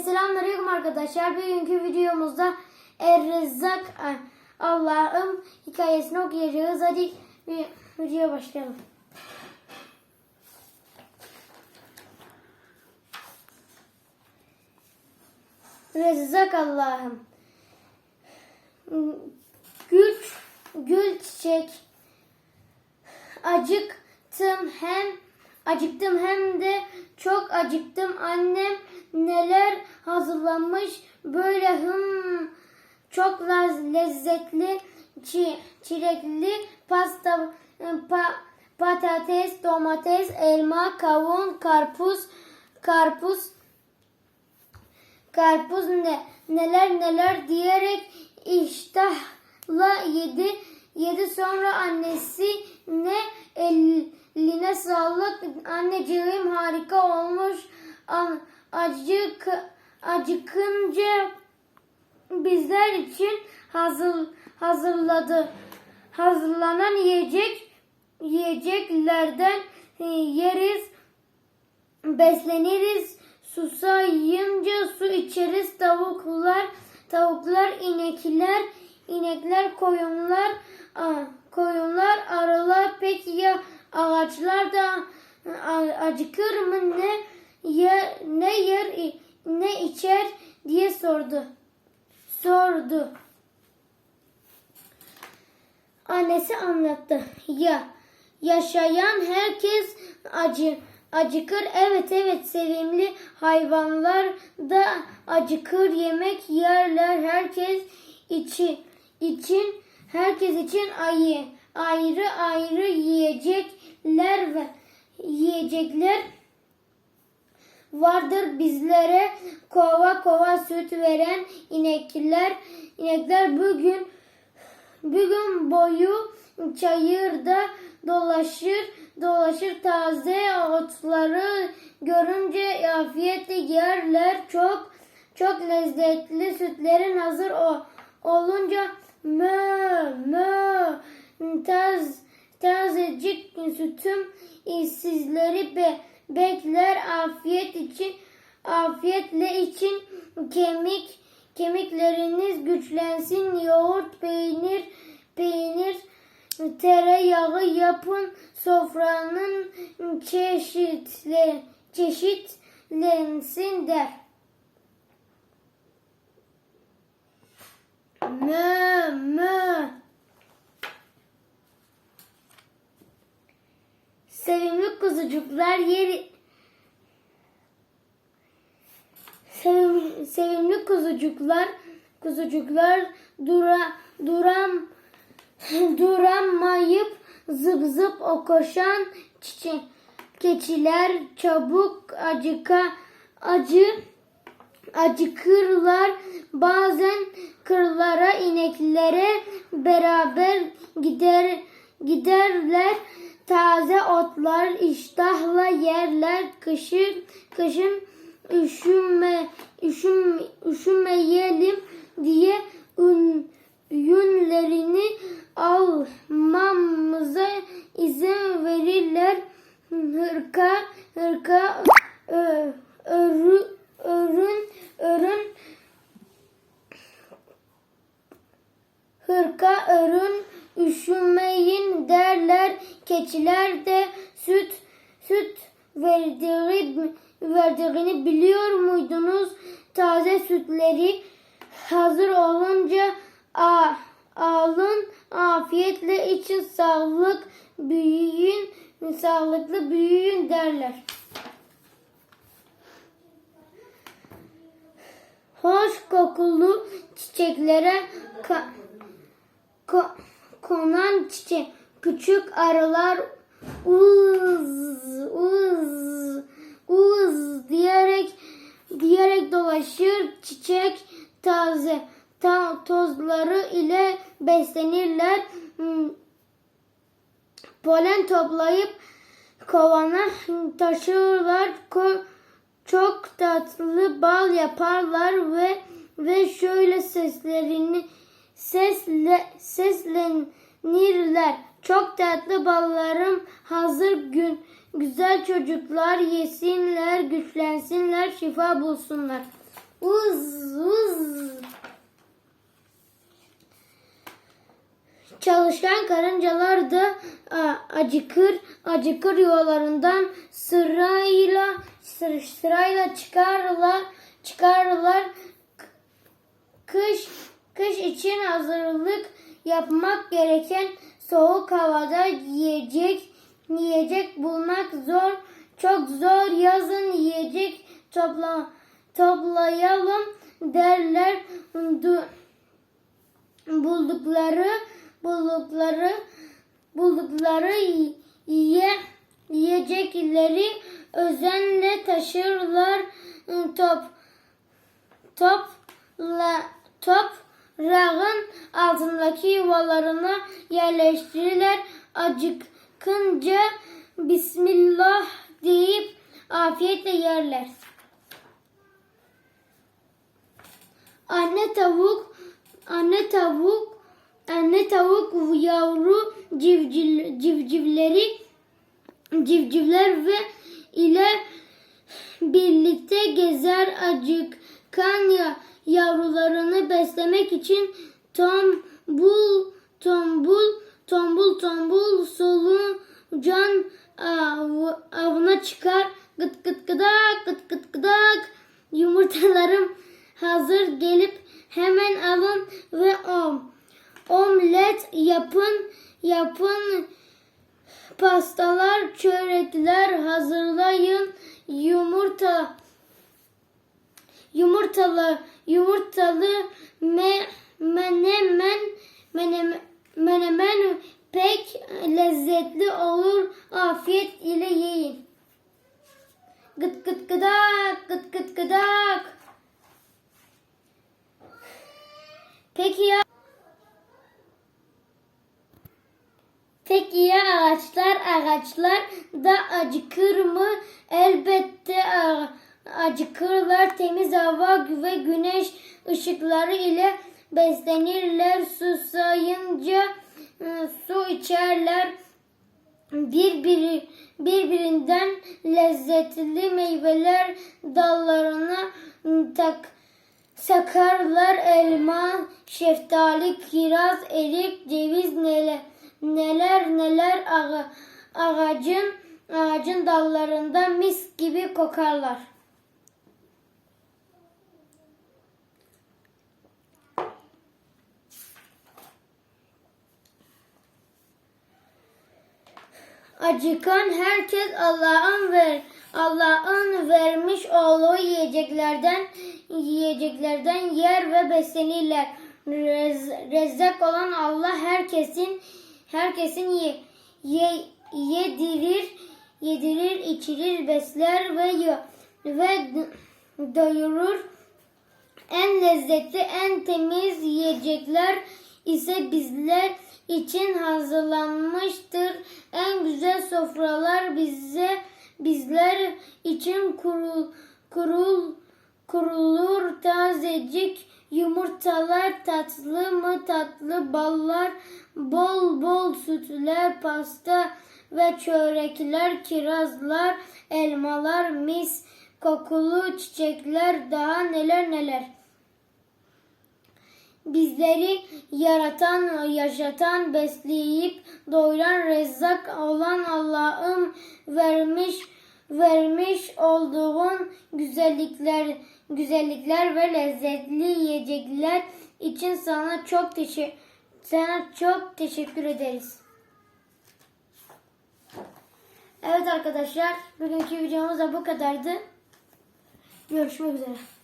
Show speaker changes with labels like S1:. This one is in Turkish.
S1: Selamünaleyküm arkadaşlar. Bugünkü videomuzda Er-Rezzak e, Allah'ım hikayesini okuyacağız. Hadi bir videoya başlayalım. Rezzak Allah'ım. Güç, gül çiçek. Acıktım hem acıktım hem de çok acıktım. Annem neler hazırlamış böyle hım çok lez- lezzetli çi, çilekli pasta pa- patates, domates, elma, kavun, karpuz, karpuz karpuz ne, neler neler diyerek iştahla yedi. Yedi sonra annesi ne eline sağlık anneciğim harika olmuş. A- Acık, acıkınca bizler için hazır, hazırladı. Hazırlanan yiyecek yiyeceklerden e, yeriz besleniriz. Susayınca su içeriz. Tavuklar, tavuklar, inekler, inekler, koyunlar, koyunlar, arılar. Peki ya ağaçlar da acıkır mı? Ne yer, ne yer, ne içer diye sordu. Sordu. Annesi anlattı. Ya yaşayan herkes acı acıkır. Evet evet sevimli hayvanlar da acıkır. Yemek yerler. Herkes içi için herkes için ayı ayrı ayrı yiyecekler ve yiyecekler vardır bizlere kova kova süt veren inekler inekler bugün Bugün boyu çayırda dolaşır, dolaşır taze otları görünce afiyetle yerler. Çok çok lezzetli sütlerin hazır o, olunca mö mö taz tazecik sütüm sizleri be, bekler afiyet için afiyetle için kemik Kemikleriniz güçlensin. Yoğurt, peynir, peynir, tereyağı yapın. Sofranın çeşitle, çeşitlensin der. Mö mö. Sevimli kuzucuklar yeri Sevim, sevimli kuzucuklar kuzucuklar dura duram duramayıp zıp zıp o koşan çiçek keçiler çabuk acıka acı acıkırlar. Bazen kırlara ineklere beraber gider giderler taze otlar iştahla yerler kışın kışın üşüme, üşüm, üşümeyelim diye ün, yünlerini almamıza izin verirler. Hırka, hırka, ö, örü, örün, örün, hırka, örün. Keçiler de süt, süt verdiği verdiğini biliyor muydunuz? Taze sütleri hazır olunca a, alın afiyetle için sağlık büyüyün sağlıklı büyüyün derler. Hoş kokulu çiçeklere ka, ko, konan çiçek küçük arılar uz uz uz diyerek diyerek dolaşır çiçek taze ta, tozları ile beslenirler. Hmm, Polen toplayıp kovana taşırlar. Ko- çok tatlı bal yaparlar ve ve şöyle seslerini sesle seslenirler. Çok tatlı ballarım hazır gün güzel çocuklar yesinler, güçlensinler, şifa bulsunlar. uz uz. Çalışkan karıncalar da acıkır acıkır yuvalarından sırayla sır, sırayla çıkarlar çıkarlar kış kış için hazırlık yapmak gereken soğuk havada yiyecek yiyecek bulmak zor. Çok zor. Yazın yiyecek topla toplayalım derler. Du- buldukları buldukları buldukları yiye, yiyecekleri özenle taşırlar. Top topla toprağın altındaki yuvalarına yerleştirirler acıkınca Bismillah deyip afiyetle yerler. Anne tavuk, anne tavuk, anne tavuk yavru civciv, civcivleri, civcivler ve ile birlikte gezer acıkan ya, yavrularını beslemek için tombul, tombul, tombul, tombul solucan av, avına çıkar. Gıt gıt gıdak, gıt gıt gıdak. Yumurtalarım hazır gelip hemen alın ve om, omlet yapın, yapın pastalar, çörekler hazırlayın. Yumurta yumurtalı yumurtalı me, menemen menemen menemen pek lezzetli olur. Afiyet ile yiyin. Gıt gıt gıdak, gıt gıt gıdak. Peki ya Peki ya ağaçlar ağaçlar da acıkır mı? Elbette a- acıkırlar. Temiz hava ve güneş ışıkları ile beslenirler. Susayınca e, su içerler. Birbiri, birbirinden lezzetli meyveler dallarına tak, sakarlar. Elma, şeftali, kiraz, erik, ceviz neler neler neler ağa, ağacın ağacın dallarında mis gibi kokarlar. Acıkan herkes Allah'ın ver Allah'ın vermiş olduğu yiyeceklerden yiyeceklerden yer ve beslenirler. Rez, rezzak olan Allah herkesin herkesin ye, ye, yedirir, yedirir, içirir, besler ve ve doyurur. En lezzetli, en temiz yiyecekler ise bizler için hazırlanmıştır. En güzel sofralar bize bizler için kurul, kurul kurulur. Tazecik yumurtalar tatlı mı tatlı ballar bol bol sütler pasta ve çörekler kirazlar elmalar mis kokulu çiçekler. Daha neler neler bizleri yaratan, yaşatan, besleyip doyuran rezzak olan Allah'ın vermiş vermiş olduğun güzellikler güzellikler ve lezzetli yiyecekler için sana çok teşekkür sana çok teşekkür ederiz. Evet arkadaşlar, bugünkü videomuz da bu kadardı. Görüşmek üzere.